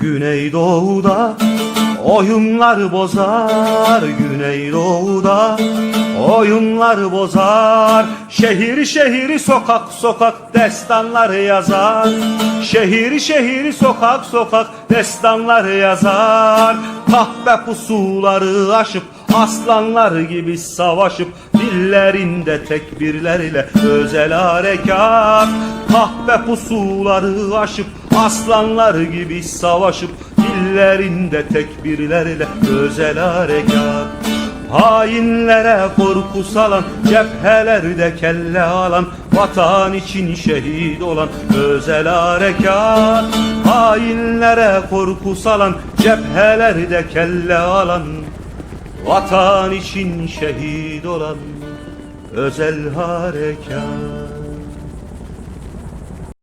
Güneydoğu'da oyunlar bozar Güneydoğu'da oyunlar bozar. Şehir şehir sokak sokak destanlar yazar. Şehir şehir sokak sokak destanlar yazar. Kahpe pusuları aşıp aslanlar gibi savaşıp Dillerinde tekbirlerle özel harekat. Kahpe pusuları aşıp aslanlar gibi savaşıp Dillerinde tekbirlerle özel harekat. Hainlere korku salan Cephelerde kelle alan Vatan için şehit olan Özel harekat. Hainlere korku salan Cephelerde kelle alan Vatan için şehit olan Özel harekat